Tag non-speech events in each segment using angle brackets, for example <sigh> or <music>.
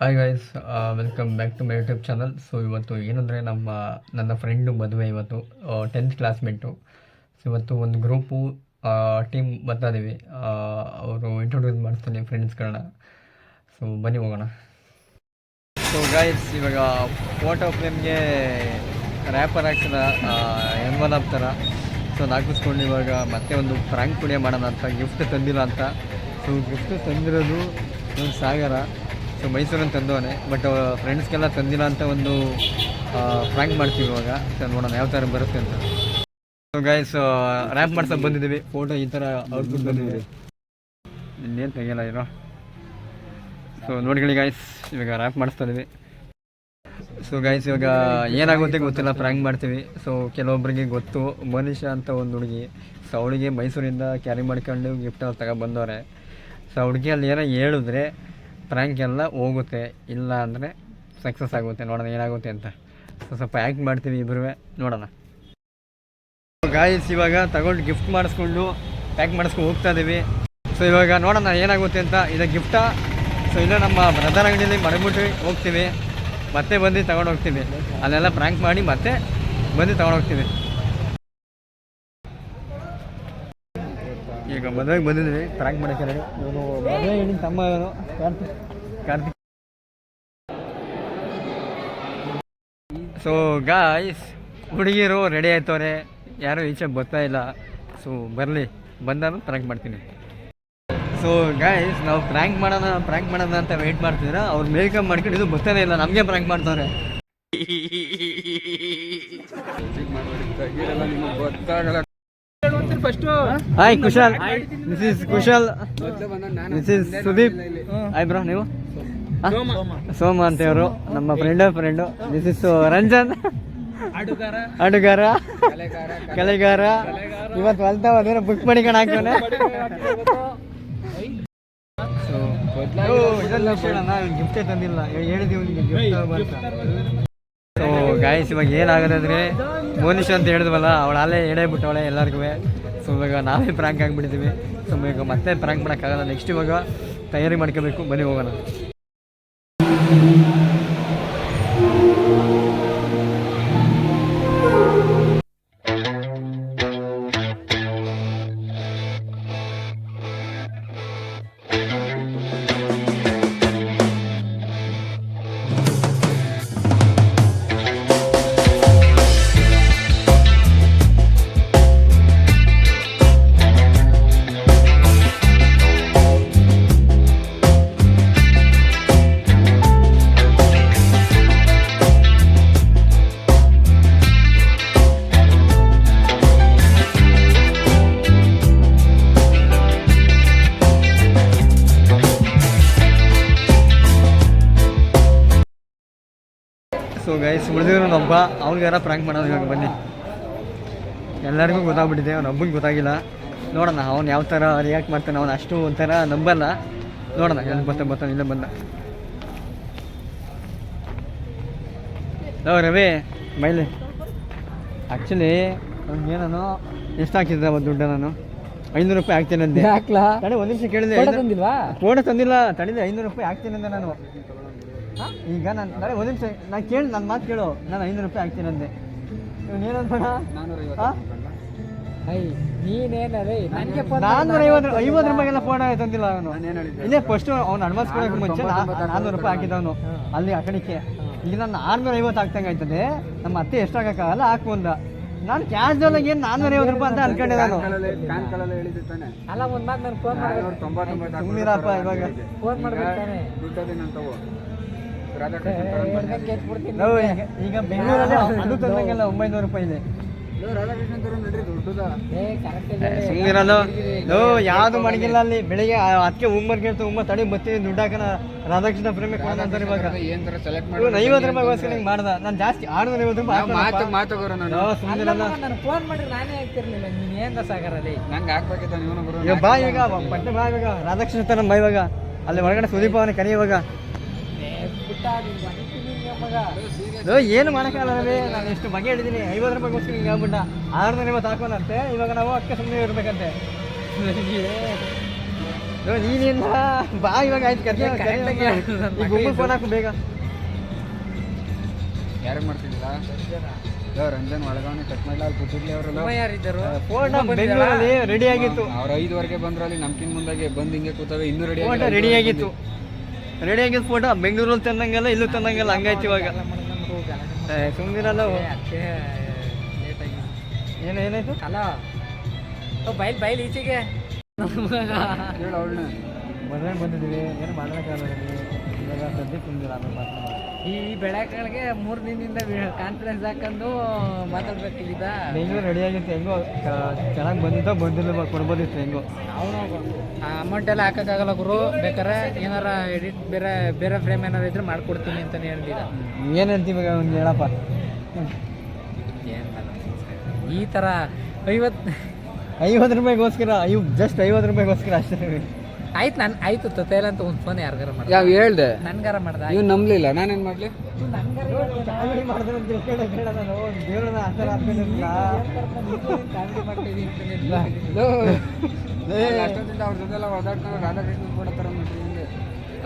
Hi guys welcome back to my YouTube channel so ಇವತ್ತು ಏನಂದರೆ ನಮ್ಮ, ನನ್ನ ಫ್ರೆಂಡು ಮದುವೆ ಇವತ್ತು ಟೆಂತ್ ಕ್ಲಾಸ್ಮೇಟು ಸೊ ಇವತ್ತು ಒಂದು ಗ್ರೂಪು ಟೀಮ್ ಬರ್ತಾ ಇದ್ದೀವಿ ಅವರು ಇಂಟ್ರೊಡ್ಯೂಸ್ ಮಾಡ್ತಾನೆ ಫ್ರೆಂಡ್ಸ್ಗಳನ್ನ ಸೊ ಬನ್ನಿ ಹೋಗೋಣ. ಸೊ ಗೈಸ್ ಇವಾಗ ಫೋಟೋ ಫ್ರೇಮ್ಗೆ ರ್ಯಾಪರ್ ಹಾಕ್ಸೋಣ ಎನ್ವಲಪ್ ಥರ ಸೊ ಹಾಕಿಸ್ಕೊಂಡು ಇವಾಗ ಮತ್ತೆ ಒಂದು ಫ್ರ್ಯಾಂಕ್ ಪುಡಿಯ ಮಾಡೋಣ ಅಂತ ಗಿಫ್ಟ್ ತಂದಿಲ್ಲ ಅಂತ. ಸೊ ಗಿಫ್ಟ್ ತಂದಿರೋದು ಒಂದು ಸಾಗರ. ಸೊ ಮೈಸೂರಲ್ಲಿ ತಂದವನೆ. ಬಟ್ ಫ್ರೆಂಡ್ಸ್ಗೆಲ್ಲ ತಂದಿಲ್ಲ ಅಂತ ಒಂದು ಫ್ರ್ಯಾಂಕ್ ಮಾಡ್ತೀವಿ ಇವಾಗ. ಸೊ ನೋಡೋಣ ಯಾವ ಥರ ಬರುತ್ತೆ ಅಂತ. ಸೊ ಗೈಸ್ ರ್ಯಾಪ್ ಮಾಡ್ಸೋಕೆ ಬಂದಿದ್ದೀವಿ. ಫೋಟೋ ಈ ಥರ ಔಟ್ಪುಟ್ ಬಂದಿದ್ದೀವಿ ಇನ್ನೇನು ತೆಗಿಯಲ್ಲ ಇರೋ ಸೊ ನೋಡ್ಕೊಳ್ಳಿ ಗಾಯ್ಸ್ ಇವಾಗ ರ್ಯಾಪ್ ಮಾಡಿಸ್ತಾ ಇದೀವಿ. ಸೊ ಗೈಸ್ ಇವಾಗ ಏನಾಗುತ್ತೆ ಗೊತ್ತಿಲ್ಲ. ಪ್ರ್ಯಾಂಕ್ ಮಾಡ್ತೀವಿ. ಸೊ ಕೆಲವೊಬ್ಬರಿಗೆ ಗೊತ್ತು. ಮನೀಷಾ ಅಂತ ಒಂದು ಹುಡುಗಿ. ಸೊ ಅವಳಿಗೆ ಮೈಸೂರಿಂದ ಕ್ಯಾರಿ ಮಾಡ್ಕೊಂಡು ಗಿಫ್ಟ್ ತಗೊಬಂದವ್ರೆ ಸೊ ಆ ಹುಡುಗಿ ಅಲ್ಲಿ ಏನೋ ಹೇಳಿದ್ರೆ ಪ್ರ್ಯಾಂಕ್ ಎಲ್ಲ ಹೋಗುತ್ತೆ, ಇಲ್ಲ ಅಂದರೆ ಸಕ್ಸಸ್ ಆಗುತ್ತೆ, ನೋಡೋಣ ಏನಾಗುತ್ತೆ ಅಂತ. ಸೊ ಸ್ವಲ್ಪ ಆ್ಯಕ್ಟ್ ಮಾಡ್ತೀವಿ ಇಬ್ಬರು ನೋಡೋಣ. ಗಾಯಸ್ ಇವಾಗ ತಗೊಂಡು ಗಿಫ್ಟ್ ಮಾಡಿಸ್ಕೊಂಡು ಪ್ಯಾಕ್ ಮಾಡಿಸ್ಕೊಂಡು ಹೋಗ್ತಾ ಇದ್ದೀವಿ ಸೊ ಇವಾಗ ನೋಡೋಣ ಏನಾಗುತ್ತೆ ಅಂತ. ಇದು ಗಿಫ್ಟಾ ಸೊ ಇಲ್ಲ ನಮ್ಮ ಬ್ರದರ್ ಅಂಗಡಿಯಲ್ಲಿ ಮಡಗ್ಬಿಟ್ಟು ಹೋಗ್ತೀವಿ. ಮತ್ತೆ ಬಂದು ತಗೊಂಡು ಹೋಗ್ತೀವಿ. ಅಲ್ಲೆಲ್ಲ ಪ್ರ್ಯಾಂಕ್ ಮಾಡಿ ಮತ್ತೆ ಬಂದು ತಗೊಂಡು ಹೋಗ್ತೀವಿ. ಈಗ ಮದುವೆಗೆ ಬಂದಿದ್ದೀವಿ. ಪ್ರ್ಯಾಂಕ್ ಮಾಡಕ್ಕೆ ರೆಡಿ ಇವನು ಮದುವೆ ಹೇಳಿ ತಮ್ಮ ಕಾರ್ತಿಕ್ ಸೊ ಗಾಯ್ಸ್ ಹುಡುಗಿರು ರೆಡಿ ಆಯ್ತವ್ರೆ. ಯಾರು ಈಚೆ ಬರ್ತಾ ಇಲ್ಲ. ಸೊ ಬರಲಿ. ಬಂದಾಗ ಪ್ರ್ಯಾಂಕ್ ಮಾಡ್ತೀನಿ. ಸೊ ಗಾಯ್ಸ್ ನಾವು ಪ್ರ್ಯಾಂಕ್ ಮಾಡೋಣ ಪ್ರ್ಯಾಂಕ್ ಮಾಡೋಣ ಅಂತ ವೆಯ್ಟ್ ಮಾಡ್ತಿದ್ರ ಅವ್ರು ಮೇಕಪ್ ಮಾಡ್ಕೊಂಡು ಇದು ಬರ್ತಾನೆ ಇಲ್ಲ. ನಮಗೆ prank ಮಾಡ್ತವ್ರೆ. <laughs> Hi Kushal this is Kushal this is Sudeep. Hi bro ನೀವು? ಸೋಮ. ಅಂತ ಇವರು ನಮ್ಮ friend friend this is Ranjan. ಅಡುಗಾರ. ಕಲೆಗಾರ ಇವತ್ತು ಹೊಲ್ತಾವ ಅದೇನೋ ಬುಕ್ ಮಾಡಿಕೊಂಡು ಹಾಕ್ತಾನೆ ಗಿಫ್ಟೇ ತಂದಿಲ್ಲ. ಹೇಳಿದೀವಿ ಸೊ ಗಾಯಸ್ ಇವಾಗ ಏನಾಗುತ್ತೆ ಅಂದರೆ ಮೋನಿಶ್ ಅಂತ ಹೇಳಿದ್ವಲ್ಲ ಅವಳು ಅಲ್ಲೇ ಎಡೆ ಬಿಟ್ಟವಳೆ ಎಲ್ಲರಿಗೂ ಸೊ ಇವಾಗ ನಾವೇ ಪ್ರ್ಯಾಂಕ್ ಆಗಿಬಿಟ್ಟಿದ್ದೀವಿ ಸೊ ಇವಾಗ ಮತ್ತೆ ಪ್ರ್ಯಾಂಕ್ ಮಾಡೋಕ್ಕಾಗಲ್ಲ. ನೆಕ್ಸ್ಟ್ ಇವಾಗ ತಯಾರಿ ಮಾಡ್ಕೋಬೇಕು. ಬನ್ನಿ ಹೋಗೋಣ. ಸೊ ಗೈಸ್ ಉಳಿದಿರೋ ಒಬ್ಬ ಅವ್ನಿಗಾರ ಪ್ರ್ಯಾಂಕ್ ಮಾಡೋದು ಇವಾಗ ಬನ್ನಿ. ಎಲ್ಲರಿಗೂ ಗೊತ್ತಾಗ್ಬಿಟ್ಟಿದೆ ಅವ್ನ ಒಬ್ಬನಿಗೆ ಗೊತ್ತಾಗಿಲ್ಲ. ನೋಡೋಣ ಅವ್ನು ಯಾವ ಥರ ರಿಯಾಕ್ಟ್ ಮಾಡ್ತಾನೆ ಅವ್ನು ಅಷ್ಟು ಒಂಥರ ನಂಬಲ್ಲ. ನೋಡೋಣ ಎಲ್ಲಿ ಬರ್ತಾನೆ ಬರ್ತಾನೆ ಇಲ್ಲೇ ಬಂದ. ಓ ರವಿ ಮೈಲಿ. ಆ್ಯಕ್ಚುಲಿ ಅವ್ನಿಗೆ ಏನೋ ಎಷ್ಟು ಹಾಕಿದ್ದೆ ಅವತ್ತು ದುಡ್ಡು ನಾನು. ಐನೂರು ರೂಪಾಯಿ ಹಾಕ್ತೇನೆ ಅಂದೆ. ಹಾಕ್ಲಾ ಒಂದು ನಿಮಿಷ ಕೇಳಿದೆ. ಫೋಟೋ ತಂದಿಲ್ಲ ತಡಿದೆ ಐನೂರು ರೂಪಾಯಿ ಹಾಕ್ತೀನಿ ಅಂದೆ ನಾನು. ಈಗ ನಾನು ನಾಳೆ ಒಂದು ನಿಮಿಷ ನಾನು ಕೇಳಿ ನನ್ನ ಮಾತು ಕೇಳು. ನಾನು ಐನೂರು ರೂಪಾಯಿ ಹಾಕ್ತೀನಿ ಅಂದೆ. ಇವನು ನೀನೇನದೇ? ನನಗೆ ನಾನ್ನೂರ ಐವತ್ತು ಐವತ್ತು ರೂಪಾಯಿಗೆಲ್ಲ ಫೋನ್ ತಂದಿಲ್ಲ ಅವನು. ಇಲ್ಲೇ ಫಸ್ಟ್ ಅವ್ನು ಅಡ್ವಾನ್ಸ್ ಕೊಡೋಕೆ ಮುಂಚೆ ನಾ- ನಾನ್ನೂರು ರೂಪಾಯಿ ಅಲ್ಲಿ ಆ ಕಡೆಗೆ. ಈಗ ನಾನು ಆರ್ನೂರ ಐವತ್ತು ಹಾಕ್ದಂಗೆ ಆಯ್ತದೆ. ನಮ್ಮ ಅತ್ತೆ ಎಷ್ಟು ಹಾಕು ಅಂದ. ನಾನು ಕ್ಯಾಶ್ ಆಗಿ ಏನು ನಾನ್ನೂರ ಐವತ್ತು ರೂಪಾಯಿ ಅಂತ ಅನ್ಕೊಂಡೆ ನಾನು. ಅಲ್ಲ ಒಂದು ಮಾತು ನಾನು ಫೋನ್ ಮಾಡ್ಬೇಕು. ಸುಮ್ಮನಿರಪ್ಪ ಇವಾಗ. ಫೋನ್ ಮಾಡ್ಬೇಕು ನಾವು ಈಗ ಈಗ ಬೆಂಗಳೂರಲ್ಲಿ ಅದು ತಂದಂಗೆಲ್ಲ ಒಂಬೈನೂರು ರೂಪಾಯಿ ಇದೆ. ನೋ ಯಾವುದು ಮಡಗಿಲ್ಲ ಅಲ್ಲಿ. ಬೆಳಿಗ್ಗೆ ಅದಕ್ಕೆ ಉಮ್ಮರ್ಗೆ ಉಮ್ಮ ತಡಿ ಬತ್ತೀನಿ ದುಡ್ಡು ಹಾಕೋಣ. ರಾಧಾಕೃಷ್ಣ ಪ್ರೇಮಿ ಕೊಡೋಣ ಅಂತಾರೆ ಇವಾಗ. ಐವತ್ತು ರೂಪಾಯಿ ಹಿಂಗೆ ಮಾಡ್ದ. ನಾನು ಜಾಸ್ತಿ ಆರ್ನೂರ ಐವತ್ತು ರೂಪಾಯಿ ಹಾಕೋಣಪ್ಪ. ನಾನು. ನಾನು ಫೋನ್ ಮಾಡಿದ್ರೆ ನಾನೇ ಆಗ್ತಿರ್ಲಿಲ್ಲ. ನೀನ್ ಏನ್ ಸಾಗರಲ್ಲಿ ನೀವು ಬಾ ಈಗ ಪಟ್ಟೆ ಬಾ ಇವಾಗ. ರಾಧಾಕೃಷ್ಣ ತರ ಬಾ ಇವಾಗ. ಅಲ್ಲಿ ಒಳಗಡೆ ಸುದೀಪ್ ಅವನ ಕರಿ ಇವಾಗ. ಏನು ಮಾಡೋಕ್ಕಾಗಲ್ಲ ರವಿ. ನಾನು ಎಷ್ಟು ಬಗೆ ಹೇಳಿದ್ದೀನಿ. ಐವತ್ತು ರೂಪಾಯಿಗೋಸ್ಕರ ಹಿಂಗೆ ಆಗ್ಬಿಟ್ಟ. ಆರ್ನೂರ ಐವತ್ತು ಹಾಕೋಣಂತೆ ಇವಾಗ ನಾವು ಅಕ್ಕ ಸುಮ್ಮನೆ ಇರ್ಬೇಕಂತೆ. ನೀನಿಂದ ಬಾ ಇವಾಗ ಆಯ್ತು ಕತೆ ಗುಂಪು ಫೋನ್ ಹಾಕು ಬೇಗ. ಯಾರು ಮಾಡ್ತಿದ್ದಿಲ್ಲ ರಂಜನ್ ಒಳಗಾವಣೆ ಕಟ್ ಮಾಡಲ್ಲ ಅಲ್ಲಿ ಕೂತಿರ್ಲಿ ಅವರೆಲ್ಲ ಯಾರಿದ್ದರು? ಫೋನ್ ಬೆಂಗಳೂರಲ್ಲಿ ರೆಡಿ ಆಗಿತ್ತು. ಅವ್ರು ಐದುವರೆಗೆ ಬಂದ್ರು ಅಲ್ಲಿ ನಮ್ಕಿನ್ ಮುಂದಾಗೆ ಬಂದು ಹಿಂಗೆ ಕೂತವೆ. ಇನ್ನೂ ರೆಡಿ ರೆಡಿ ಆಗಿತ್ತು. ರೆಡಿ ಆಗಿದ್ದು ಫೋಟೋ ಬೆಂಗಳೂರಲ್ಲಿ ತಂದಂಗಲ್ಲ ಇಲ್ಲೂ ತಂದಂಗಲ್ಲ ಹಂಗಾಯ್ತು ಇವಾಗ. ಸುಮ್ಮನಿರಲ್ಲ ಏನು ಏನಾಯ್ತು? ಅಲ್ಲ ಬೈಲ್ ಬೈಲ್ ಈಚೆಗೆ. <laughs> ಬಂದಿದ್ದೀವಿ ಏನು ಮಾಡೋಕ್ಕಾಗಲ್ಲ ಇವಾಗ ಸದ್ಯಕ್ಕೆ ಸುಮ್ಮನಿರ ಆಮೇಲೆ ಮಾತಾಡೋಣ ಈ ಬೆಳಕಳಿಗೆ ಮೂರು ದಿನದಿಂದ ಕಾನ್ಫಿಡೆನ್ಸ್ ಹಾಕೊಂಡು ಮಾತಾಡ್ಬೇಕಿದ್ದ ಬೆಂಗಳೂರು ರೆಡಿ ಆಗಿತ್ತು ಹೆಂಗೋ ಚೆನ್ನಾಗಿ ಬಂದಿದ್ದೋ ಬಂದಿಲ್ಲ ಕೊಡ್ಬೋದಿತ್ತು ಹೆಂಗೋ. ಅವನು ಅಮೌಂಟ್ ಎಲ್ಲ ಹಾಕೋಕ್ಕಾಗಲ್ಲ ಗುರು ಬೇಕಾರೆ ಏನಾರ ಎಡಿಟ್ ಬೇರೆ ಬೇರೆ ಫ್ರೇಮ್ ಏನಾರ ಇದ್ರೆ ಮಾಡ್ಕೊಡ್ತೀನಿ ಅಂತಾನೆ ಹೇಳಿದ ಏನು ಅಂತೀವಿ ಅವ್ನು ಹೇಳಪ್ಪ. ಈ ಥರ ಐವತ್ತು ಐವತ್ತು ರೂಪಾಯಿಗೋಸ್ಕರ ಐವ್ ಜಸ್ಟ್ ಐವತ್ತು ರೂಪಾಯಿಗೋಸ್ಕರ ಅಷ್ಟೇ. ಆಯ್ತು ನಾನು ಆಯ್ತು ತತ್ತೇಲ ಅಂತ ಒಂದು ಫೋನ್ ಯಾರಿಗಾರ ಮಾಡ್ದ. ಯಾವ ಹೇಳ್ದೆ? ನನ್ಗಾರ ಮಾಡ್ದ ಇವ್ ನಂಬ್ಲಿಲ್ಲ. ನಾನೇನ್ ಮಾಡ್ಲಿ? ನಾನು.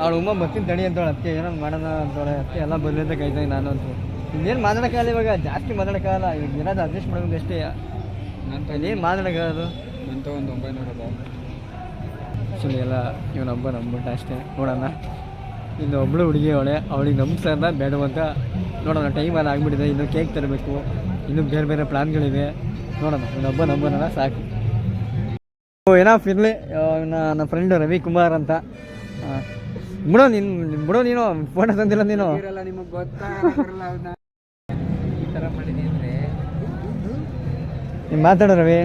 ಅವಳು ಉಮ್ಮ ಬರ್ತೀನಿ ತಣಿ ಅಂತ ಅದಕ್ಕೆ ಏನೋ ಮಾಡೋಣ ಅಂತೇಳೆ ಅದಕ್ಕೆ ಎಲ್ಲ ಬರಲಿ ಅಂತ ಕಾಯ್ತಾನೆ ನಾನು ಅಂತ. ಇನ್ನೇನು ಮಾತಾಡೋಕ್ಕಾಗಲ್ಲ ಇವಾಗ. ಜಾಸ್ತಿ ಮಾತಾಡೋಕ್ಕಾಗಲ್ಲ ಇವಾಗ ಏನಾದ್ರು ಅಡ್ಜಸ್ಟ್ ಮಾಡ್ಬೇಕು ಅಷ್ಟೇ. ನಂತ ಏನು ಮಾತಾಡೋಕ್ಕಾಗದು ನಂತ ಒಂದು ಒಂಬೈನೂರ ಆ್ಯಕ್ಚುಲಿ ಎಲ್ಲ ಇವನೊಬ್ಬ ನಂಬಿಟ್ಟ ಅಷ್ಟೇ. ನೋಡೋಣ ಇನ್ನು ಒಬ್ಬಳು ಹುಡುಗಿ ಅವಳೆ. ಅವಳಿಗೆ ಬೇಡ ಬೇಡವಂತ ನೋಡೋಣ. ಟೈಮ್ ಎಲ್ಲ ಆಗಿಬಿಟ್ಟಿದೆ. ಇನ್ನೂ ಕೇಕ್ ತರಬೇಕು. ಇನ್ನು ಬೇರೆ ಬೇರೆ ಪ್ಲ್ಯಾನ್ಗಳಿವೆ ನೋಡೋಣ. ಇವನೊಬ್ಬ ನಂಬೋಣ ಸಾಕು. ಏನೋ ಇರಲಿ ನನ್ನ ಫ್ರೆಂಡು ರವಿ ಕುಮಾರ್ ಅಂತ ಬಿಡೋ ನೀನು ಬಿಡೋ ನೀನು. ಫೋಟೋ ತಂದಿಲ್ಲ ನೀನು. ನೀನು ಮಾತಾಡೋ ರವಿ.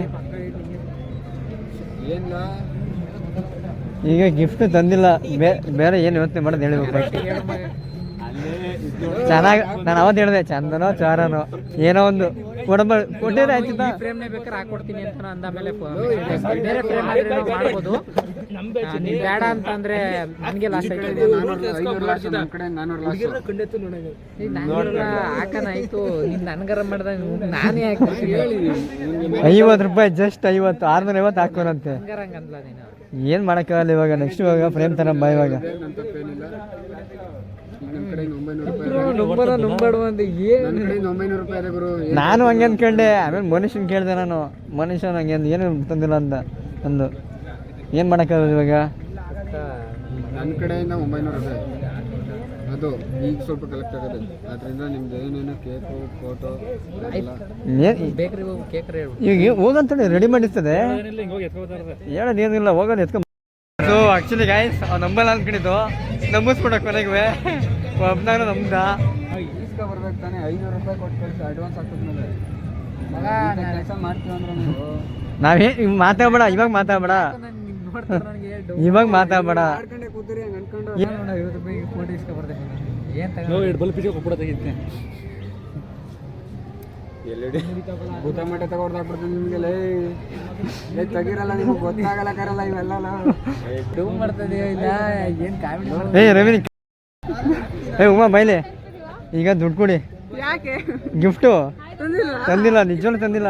ಏನಿಲ್ಲ ಈಗ ಗಿಫ್ಟ್ ತಂದಿಲ್ಲ. ಬೇ- ಬೇರೆ ಏನು ಯೋಚನೆ ಮಾಡೋದು ಹೇಳಬೇಕು ಚೆನ್ನಾಗಿ ನಾನು ಅವತ್ತು ಹೇಳಿದೆ ಚಂದನೋ ಚಾರನೋ ಏನೋ ಒಂದು. ಕೊಡಬ ಕೊಟ್ಟಿದ್ರೆ ಆಯ್ತಿತ್ತ ಈ ಫ್ರೇಮ್ನೇ ಬೇಕಾದ್ರೆ ಹಾಕೊಡ್ತೀನಿ ಅಂತ ಅಂದ ಮೇಲೆ ಬೇರೆ ಫ್ರೇಮ್ ಆದ್ರೆ ಮಾಡ್ಬೋದು. ನೀವು ನೀನ್ ಬೇಡ ಅಂತ ಅಂದ್ರೆ ನನಗೆ ಲಾಸ್ ಆಯ್ತು. ಐನೂರು ಲಾಸ್ ನಮ್ಮ ಕಡೆ ನಾನೂರು ಹಾಕನ ಆಯ್ತು. ನೀನ್ ನನ್ಗಾರ ಮಾಡ್ದ ನಾನೇ ಹಾಕಿ ಐವತ್ತು ರೂಪಾಯಿ ಜಸ್ಟ್ ಐವತ್ತು ಆರ್ನೂರ ಐವತ್ತು ಹಾಕೋರಂತೆ ಹಂಗಾರ ಹಂಗಂದ್ಲ ನೀನು. ಏನು ಮಾಡೋಕ್ಕಾಗಲ್ಲ ಇವಾಗ? ನೆಕ್ಸ್ಟ್ ಇವಾಗ ಫ್ರೇಮ್ ಬಾ ಇವಾಗ. ರೂಪಾಯಿ ರೂಪಾಯಿ ನಾನು ಹಂಗೆ ಅಂದ್ಕೊಂಡೆ ಆಮೇಲೆ ಮನುಷ್ಯನ ಕೇಳಿದೆ ನಾನು. ಮನುಷ್ಯನ ಹಂಗೆ ಏನು ತಂದಿಲ್ಲ ಅಂತ ಅಂದು. ಏನು ಮಾಡೋಕ್ಕಾಗಲ್ಲ ಇವಾಗ? ನನ್ನ ಕಡೆಯಿಂದ ಒಂಬೈನೂರು ಇದೆ ಅದು ಈಗ ಸ್ವಲ್ಪ ಕಲೆಕ್ಟ್ ಆಗಿದೆ. ಅದರಿಂದ ನಿಮ್ದು ಏನೇನು ಕೇಕು ಫೋಟೋ ಬೇಕ್ರಿ ಹೋಗಿ ಕೇಕ್ ಹೇಳ್ಬಿಡು. ಈಗ ಹೋಗಂತೇಳಿ ರೆಡಿ ಮಾಡಿರ್ತದೆ ಹೇಳೋದು ಏನಿಲ್ಲ ಹೋಗೋಣ ಎತ್ಕೊಂಡ್ ಸೊ ಆ್ಯಕ್ಚುಲಿ ಗಾಯ್ಸ್ ಅವ್ನು ನಂಬಲ್ಲ ಅನ್ಕೊಂಡಿದ್ದು. ನಂಬಿಸ್ಬಿಡ ಕೊನೆಗೆ. ಒಬ್ನಾಗ ನಂಬ್ದ. ಬರ್ಬೇಕು ತಾನೇ ಐನೂರು ರೂಪಾಯಿ ಕೊಟ್ಟು ಕಳಿಸಿ ಅಡ್ವಾನ್ಸ್ ಹಾಕಿದ್ಮೇಲೆ ಕೆಲಸ ಮಾಡ್ತೀವಿ ಅಂದ್ರೆ ನೀವು. ನಾವೇ ಮಾತಾಡ್ಬೇಡ ಇವಾಗ ಮಾತಾಡ್ಬೇಡ. ಇವಾಗ ಮಾತಾಡ್ಬೇಡ. ನಿಮಗೆ ಲೇ. ಲೇ ತೆಗಿರಲ್ಲ ನಿಮಗೆ ಗೊತ್ತಾಗಲ್ಲ ಕರಲ್ಲ ಇವೆಲ್ಲ ಡೂ ಮಾಡ್ತದೆ ಇಲ್ಲ? ಏನು ಕಾಮಿಡಿ ಏ ಏ ಉಮಾ ಬೈಲೆ. ಈಗ ದುಡ್ಡು ಕೊಡಿ. ಯಾಕೆ? ಗಿಫ್ಟು ತಂದಿಲ್ಲ ತಂದಿಲ್ಲ ನಿಜವೂ ತಂದಿಲ್ಲ?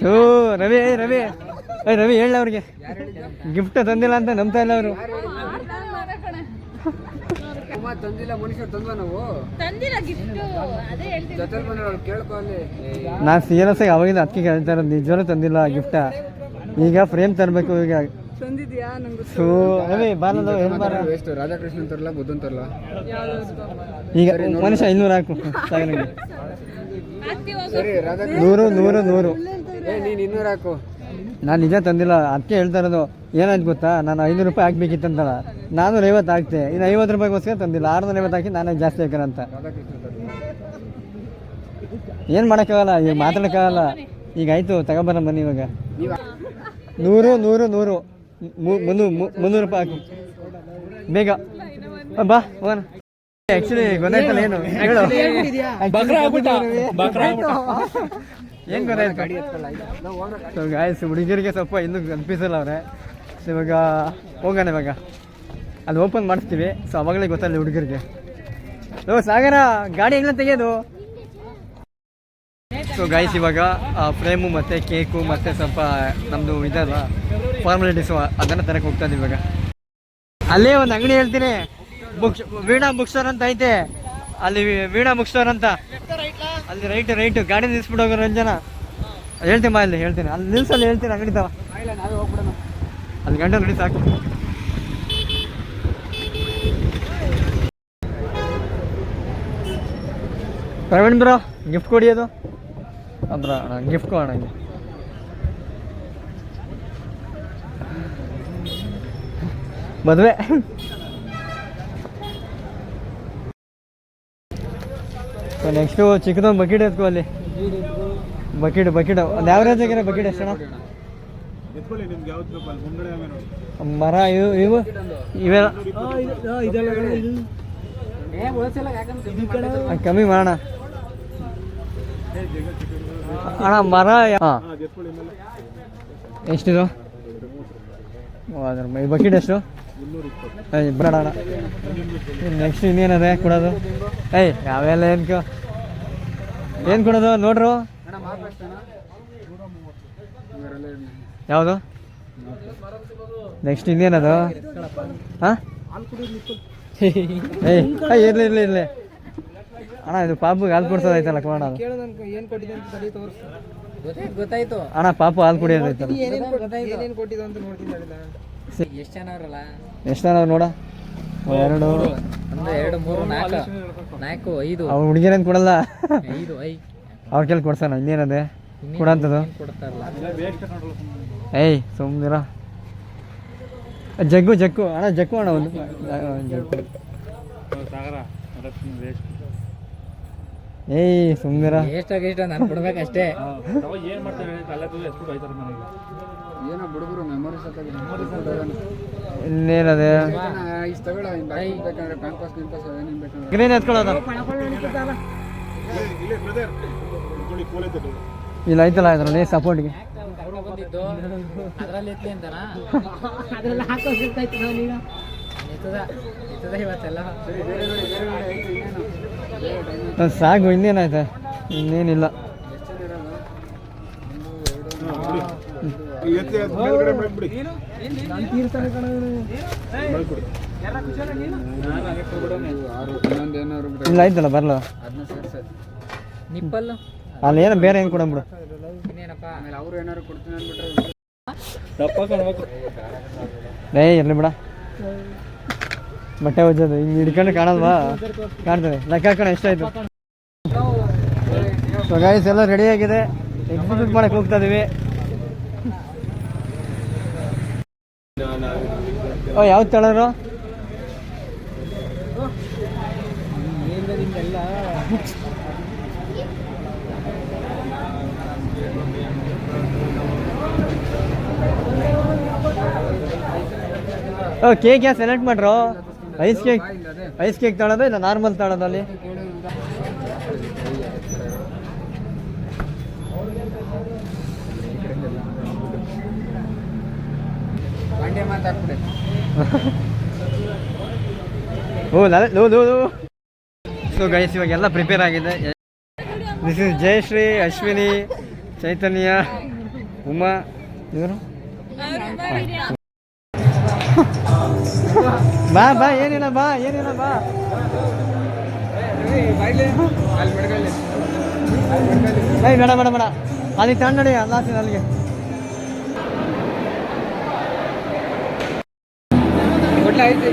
ಸೋ ರವಿ ರವಿ. ಏ ರವಿ ಹೇಳ ಅವ್ರಿಗೆ. ಗಿಫ್ಟ್ ತಂದಿಲ್ಲ ಅಂತ ನಂಬ್ತಾ ಇಲ್ಲ ಅವರು. ನಾನು ಸೀರಿಯಸ್ ಆಗಿ ಅವಾಗಿಂದ ಅದಕ್ಕೆ ಕೇಳ್ತಾ ಇರೋದು ನಿಜವೂ ತಂದಿಲ್ಲ ಗಿಫ್ಟ ಈಗ ಫ್ರೇಮ್ ತರಬೇಕು ಈಗ. ಸೋ ರವಿ ಬಾಲಲ್ಲ ಏನು ಬಾರ. ವೇಸ್ಟ್ ರಾಧಾಕೃಷ್ಣನ್ ತರಲ್ಲ ಬುದ್ಧನ್ ತರಲ್ಲ ಈಗ ಮನುಷ್ಯ ಐನೂರು ಹಾಕು ನನಗೆ ನೂರು ನೂರು ನೂರು. ನೀನ್ ಇನ್ನೂರು ಹಾಕು. ನಾನು ನಿಜ ತಂದಿಲ್ಲ ಅದಕ್ಕೆ ಹೇಳ್ತಾ ಇರೋದು ಏನಾಯ್ತು ಗೊತ್ತಾ? ನಾನು ಐನೂರು ರೂಪಾಯಿ ಹಾಕ್ಬೇಕಿತ್ತಂತಲ್ಲ ನಾನೂರ ಐವತ್ತು ಹಾಕ್ತೆ. ಇನ್ನು ಐವತ್ತು ರೂಪಾಯಿಗೋಸ್ಕರ ತಂದಿಲ್ಲ. ಆರುನೂರ ಐವತ್ತು ಹಾಕಿ ನಾನೇ ಜಾಸ್ತಿ ಹಾಕಂತ ಏನು ಮಾಡೋಕ್ಕಾಗಲ್ಲ? ಈಗ ಮಾತಾಡೋಕ್ಕಾಗಲ್ಲ. ಈಗ ಆಯಿತು ತಗೊಬರ ಬನ್ನಿ ಇವಾಗ. ನೂರು ನೂರು ನೂರು. ಮುನ್ನೂರು ಮುನ್ನೂರು ರೂಪಾಯಿ ಹಾಕು. ಬೇಗ. ಬಾ ಹೋಗೋಣ. ಆ್ಯಕ್ಚುಲಿ ಗೊತ್ತಾಯ್ತಲ್ಲ ಏನು? ಹೇಳು. ಏನು ಗೊತ್ತಾಯ್ತು? ಸೊ ಗಾಯಸ್ ಹುಡುಗಿರಿಗೆ ಸ್ವಲ್ಪ ಇನ್ನೂ ಕಲ್ಪಿಸಲ್ಲ ಅವ್ರೆ. ಸೊ ಇವಾಗ ಹೋಗೋಣ ಇವಾಗ. ಅಲ್ಲಿ ಓಪನ್ ಮಾಡಿಸ್ತೀವಿ. ಸೊ ಅವಾಗಲೇ ಗೊತ್ತಲ್ಲ ಹುಡುಗರಿಗೆ. ಓ ಸಾಗರ ಗಾಡಿ ಹೆಂಗ್ ತೆಗೆಯೋದು? ಸೊ ಗಾಯ್ಸ್ ಇವಾಗ ಫ್ರೇಮು ಮತ್ತು ಕೇಕು ಮತ್ತು ಸ್ವಲ್ಪ ನಮ್ಮದು ಇದಲ್ಲ ಫಾರ್ಮಾಲಿಟೀಸು ಅದನ್ನು ತರಕ್ಕೆ ಹೋಗ್ತಾ ಇದ್ದೀವಿ ಇವಾಗ. ಅಲ್ಲೇ ಒಂದು ಅಂಗಡಿ ಹೇಳ್ತೀನಿ. ವೀಣಾ ಬುಕ್ ಸ್ಟೋರ್ ಅಂತ ಐತೆ. ಅಲ್ಲಿ ವೀಣಾ ಬುಕ್ ಸ್ಟೋರ್ ಅಂತ. ಅಲ್ಲಿ ರೈಟ್ ರೈಟ್. ಗಾಡಿ ನಿಲ್ಸ್ಬಿಟ್ಟು ಹೋಗೋ ರಂಜನ. ಹೇಳ್ತೀನಿ ಮಾ ಅಲ್ಲಿ ಹೇಳ್ತೀನಿ. ಅಲ್ಲಿ ನಿಲ್ಸಲ್ಲಿ ಹೇಳ್ತೀನಿ. ಅಂಗಡಿ ಹೋಗ್ಬಿಡೋಣ ಅಲ್ಲಿ ಗಂಟೆ ನೋಡಿ ಸಾಕು. ಪ್ರವೀಣ್ ಬ್ರೋ ಗಿಫ್ಟ್ ಕೊಡಿ ಅದು. ಅಂದ್ರ ಗಿಫ್ಟ್ ಕೊಡೋಣ ಹಂಗೆ ನೆಕ್ಸ್ಟು ಚಿಕ್ಕದೊಂದು ಬಕೆಟ್ ಎತ್ಕೋ ಅಲ್ಲಿ. ಬಕೆಟ್ ಬಕೆಟ್ ಒಂದು ಯಾವ್ರೇಜ್ ಆಗಿರೋ ಬಕೆಟ್ ಎಷ್ಟಣ್ಣ ಮರ ಇವು ಇವು? ಇವೆಲ್ಲ? ಕಮ್ಮಿ ಮಾಡೋಣ. ಅಣ್ಣ ಮರ ಹಾಂ ಎಷ್ಟಿದು? ಈ ಬಕೆಟ್ ಎಷ್ಟು? ಏಯ್ ಬಿಡೋಣ ನೆಕ್ಸ್ಟ್ ಇನ್ನೇನದೆ ಕೊಡೋದು? ಏಯ್ ಯಾವೆಲ್ಲ ಏನು ಏನು ಕೊಡೋದು ನೋಡ್ರು. ಯಾವುದು? ನೆಕ್ಸ್ಟ್ ಇನ್ನೇನದು? ಹಾಂ? ಏಯ್ ಇರ್ಲಿ ಇರ್ಲಿ ಇರ್ಲಿ. ಅಣ್ಣ ಇದು ಪಾಪು ಹಾಲು ಕೊಡ್ಸೋದೈತಲ್ಲ ಗೊತ್ತಾಯ್ತು ಅಣ್ಣ ಪಾಪು ಹಾಲು ಕುಡಿಯೋದೈತಲ್ಲ ಎಷ್ಟು ಜನ ಅವರಲ್ಲ? ಎಷ್ಟು ನೋಡ? ಎರಡು. ಒಂದು ಎರಡು ಮೂರು ನಾಲ್ಕು. ನಾಲ್ಕು ಐದು. ಅವ್ರು ಹುಡುಗಿರೇನು ಕೊಡಲ್ಲ? ಐದು ಐ ಅವ್ರ ಕೇಳಿ ಕೊಡ್ಸಣ ಇನ್ನೇನದೆ? ಕೊಡಂತದು ಏಯ್ ಸುಮ್ಮನಿರ ಜಗ್ಗು ಜಗ್ಗು. ಅಣ್ಣ ಜಗ್ಗು ಅಣ್ಣ ಒಂದು. ಜಗ್ಗು ಏಯ್ ಸುಮ್ಮನಿರ ಎಷ್ಟಾಗ ಎಷ್ಟು ನಾನು ಕೊಡ್ಬೇಕಷ್ಟೇ. ಏನೋ ಮೆಮೊರೀಸ್ ಇನ್ನೇನದೆ? ಇಷ್ಟು ತಗೊಳ್ಳ ಬೇಕಂದ್ರೆ ಏನೇನು ಬೇಕಂದ್ರೆ ಗ್ರೀನ್ ಎತ್ಕೊಳ್ಳೋದು. ಇಲ್ಲ ಐತಲ್ಲ ಅದ್ರಲ್ಲಿ ಸಪೋರ್ಟ್ಗೆ ಅದ್ರಲ್ಲಿ ಎತ್ಲಿ ಎತ್ತದ ಇವತ್ತೆಲ್ಲ ಸಾಕು ಇನ್ನೇನಾಯ್ತು? ಇನ್ನೇನಿಲ್ಲ. ಇಲ್ಲ ಐತಲ್ಲ ಬರಲ್ಲ ನಿಪ್ಪಲ್ಲ? ಅಲ್ಲಿ ಏನೋ ಬೇರೆ ಏನು ಕೊಡಂಬಿಡು. ಅವ್ರು ಕೊಡ್ತೀನಿ ಅಂದ್ಬಿಟ್ರೆ ಇರಲಿ ಬಿಡ. ಬಟ್ಟೆ ಒಜ್ಜೋದು ಹಿಂಗೆ ಹಿಡ್ಕೊಂಡು ಕಾಣಲ್ವಾ? ಕಾಣ್ತದೆ. ಲೆಕ್ಕ ಹಾಕೋಣ ಎಷ್ಟಾಯ್ತು? ಸೊ ಗಾಯ್ಸ್ ಎಲ್ಲ ರೆಡಿ ಆಗಿದೆ. ಎಕ್ಸಿಕ್ಯೂಟ್ ಮಾಡಕ್ಕೆ ಹೋಗ್ತಾ ಇದೀವಿ ಓ ಯಾವ್ದು ತಳರು? ಓ ಕೇಕ್ ಯಾ ಸೆಲೆಕ್ಟ್ ಮಾಡ್ರು? ಐಸ್ ಕೇಕ್ ಐಸ್ ಕೇಕ್ ತಗೊಳ್ಳೋದು ಇಲ್ಲ ನಾರ್ಮಲ್ ತಗೊಳ್ಳೋದು ಅಲ್ಲಿ ಓ ನಾನು ಸೊ ಗೈಸ್ ಇವಾಗೆಲ್ಲ ಪ್ರಿಪೇರ್ ಆಗಿದೆ. ದಿಸ್ ಇಸ್ ಜಯಶ್ರೀ ಅಶ್ವಿನಿ ಚೈತನ್ಯ ಉಮಾ ಇವರು? ಬಾ ಬಾ, ಏನಿಲ್ಲ ಬಾ ಏನಿಲ್ಲ, ಬಾ. ಬೇಡ ಬೇಡ ಬೇಡ. ಅಲ್ಲಿ ತಗೊಂಡು ಅಲ್ಲಿಗೆ. ಒಳ್ಳೆ ಐತೆ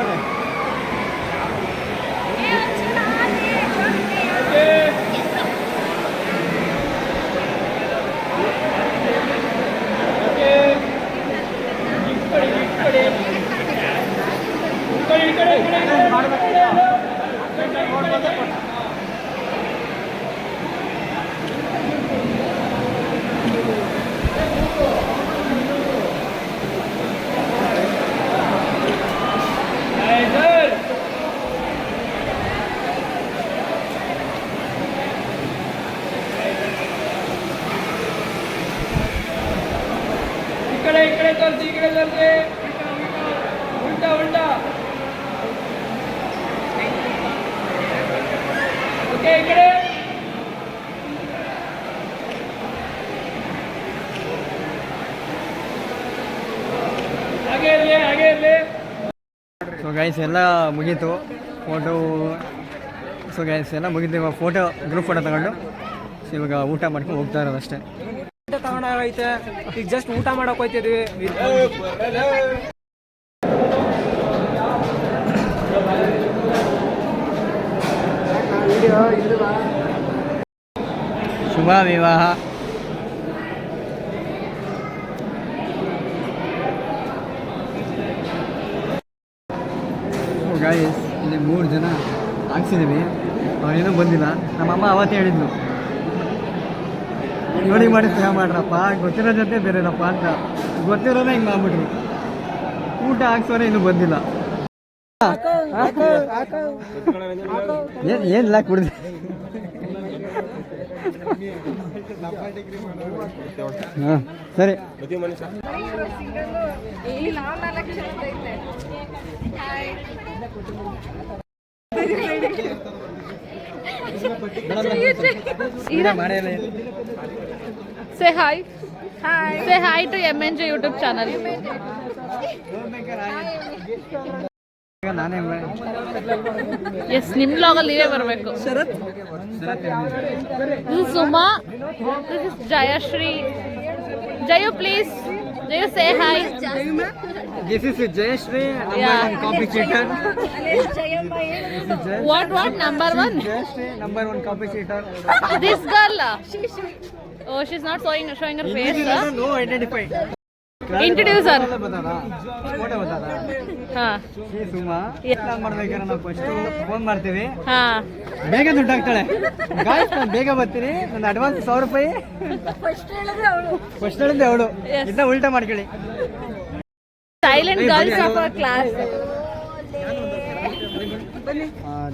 tardes. ಗೈಸ್ ಎಲ್ಲ ಮುಗೀತು. ಫೋಟೋ ಸೊ ಗೈಸ್ ಎಲ್ಲ ಮುಗಿತು. ಇವಾಗ ಫೋಟೋ ಗ್ರೂಪ್ ಫೋಟೋ ತಗೊಂಡು. ಸೊ ಇವಾಗ ಊಟ ಮಾಡ್ಕೊಂಡು ಹೋಗ್ತಾ ಇರೋದು ಅಷ್ಟೇ. ತಗೊಂಡಾಗೈತೆ ಈಗ ಜಸ್ಟ್ ಊಟ ಮಾಡಕ್ ಹೋಯ್ತಿದ್ವಿ. ಶುಭ ವಿವಾಹ ಗಾಯಸ್ ಇಲ್ಲಿ ಮೂರು ಜನ ಹಾಕ್ಸಿದ್ದೀವಿ ಅವನೇನೂ ಬಂದಿಲ್ಲ. ನಮ್ಮಮ್ಮ ಅವತ್ತೇ ಹೇಳಿದ್ಲು. ನೋಡಿ ಮಾಡಿ ಸ್ನೇಹ ಮಾಡ್ರಪ್ಪ. ಗೊತ್ತಿರೋ ಜೊತೆ ಬೇರೆನಪ್ಪ ಅಂತ. ಗೊತ್ತಿರೋದೇ ಹಿಂಗೆ ಮಾಡ್ಬಿಟ್ರು. ಊಟ ಹಾಕ್ಸೋರೆ ಇನ್ನೂ ಬಂದಿಲ್ಲ. ಏನ್ ಏನಿಲ್ಲ ಕುಡ್ದು ಹಾಂ, ಸರಿ ಇಲ್ಲಿ ನಾವು ನಾಲ್ಕು ಜನ ಐತೆ ಮಾಡೇ ಇಲ್ಲ Say say hi hi say hi to M N G YouTube channel S ನಿಮ್ ಲಾಗಲ್ಲಿ ನೀವೇ ಬರಬೇಕು. Suma Jayashree Jayu, please. Do you say hi. This is Jayashree, number yeah. one competitor. what, what? Number one? Jayashree, number one competitor. this girl? Uh? Oh, she's not showing, showing her face. No, no, ah? no, identified. First phone ಮಾಡ್ತೀವಿ. ಹಾ. ಬೇಗ ದುಡ್ಡು ಹಾಕ್ತಾಳೆ. ಬೇಗ ಬರ್ತೀನಿ. ನನ್ನ advance ಸಾವಿರ ರೂಪಾಯಿ. First ಹೇಳಿದ್ರೆ ಅವಳು. ಇದನ್ನ ಉಲ್ಟಾ ಮಾಡ್ಕೊಳ್ಳಿ. Silent girls of our class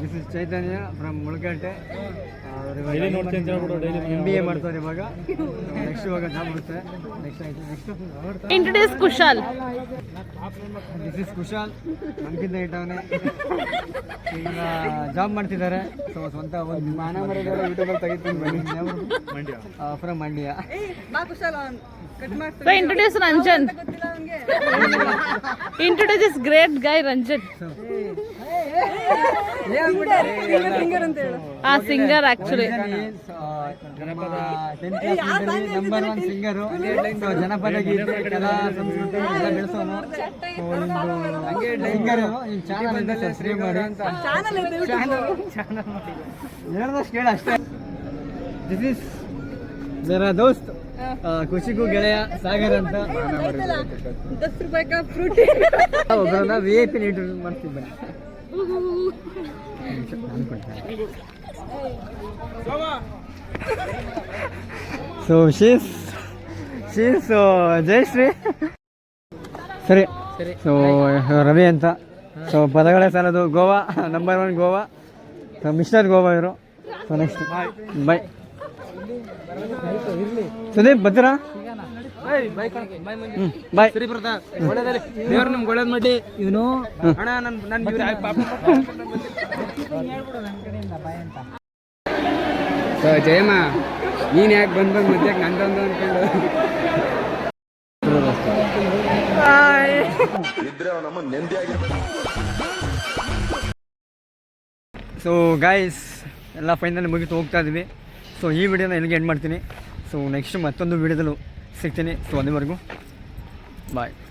this is Chaitanya from Mulakatte M B A ಮಾಡ್ತಾರೆ ಇವಾಗ ನೆಕ್ಸ್ಟ್ ಇವಾಗ ಜಾಬ್ ಬರುತ್ತೆ ನೆಕ್ಸ್ಟ್ ಆಯ್ತು next introduce Kushal this is Kushal ನಮ್ಗಿಂತ ಇಟ್ಟವನೇ ಈಗ ಜಾಬ್ ಮಾಡ್ತಿದ್ದಾರೆ ಸೊ ಸ್ವಂತ ಒಂದು ಮಾನ ಯೂಟ್ಯೂಬಲ್ಲಿ ತೆಗಿತೀನಿ Mandya from Mandya introduce Ranjan introduce is great guy Ranjan ಆ singer actually number one singer ಜನಪದ ಗೀತೆ ಕಲಾ ಸಂಸ್ಕೃತಿ ಎಲ್ಲ ಬೆಳೆಸೋನು. So, ನಿಮ್ದು ಸಿಂಗರು. ಈ ಚಾನಲ್ ಅಂತ ಸಬ್ಸ್ಕ್ರೈಬ್ ಮಾಡಿ. ಚಾನಲ್ ಇದೆ ಹೇಳ್ದಷ್ಟು ಕೇಳ ಅಷ್ಟೇ. ದಿಸ್ ಇಸ್ ಜರ ದೋಸ್ತ್ ಖುಷಿಗೂ ಗೆಳೆಯ ಸಾಗರ್ ಅಂತ. ಒಬ್ಬರನ್ನ ವಿ ಐ ಪಿ ಮಾಡ್ತೀವಿ ಬನ್ನಿ. ಸೊ ಶೀಸ್ ಶೀಸ್ ಜಯಶ್ರೀ ಸರಿ ಸರಿ ಸೊ ರವಿ ಅಂತ. ಸೊ ಪದಗಳೇ ಸಾಲದು. Goa number one Goa. So mister Goa ಇವರು. ಸೊ ನೆಕ್ಸ್ಟ್ ಬಾಯ್ ಸುದೀಪ್ ಬರ್ತೀರಾ? ಬಾಯ್ ಸರಿ ಬರ್ತಾ ಒಳ್ಳೇದಲ್ಲಿ ದೇವ್ರು ನಿಮ್ಗೆ ಒಳ್ಳೇದ್ ಮಾಡಿ. ಇವನು ಅಣ್ಣ ನನ್ ನನ್ ಇವ್ರು ಪಾಪ. ಸೊ ಜಯಮ್ಮ ನೀನು ಯಾಕೆ ಬಂದು ಬಂದು ಮತ್ತೆ ನಂದೊಂದು ಅನ್ಕೊಂಡು ಸೊ ಗಾಯ್ಸ್ ಎಲ್ಲ ಫೈನಲ್ ಮುಗಿತು ಹೋಗ್ತಾ ಇದ್ವಿ. ಸೊ ಈ ವಿಡಿಯೋನ ಎಲ್ಲಿಗೆ ಎಂಡ್ ಮಾಡ್ತೀನಿ. ಸೊ ನೆಕ್ಸ್ಟ್ ಮತ್ತೊಂದು ವಿಡಿಯೋದಲ್ಲೂ ಸಿಗ್ತೀನಿ ಸೊ ಅಲ್ಲಿವರೆಗೂ ಬಾಯ್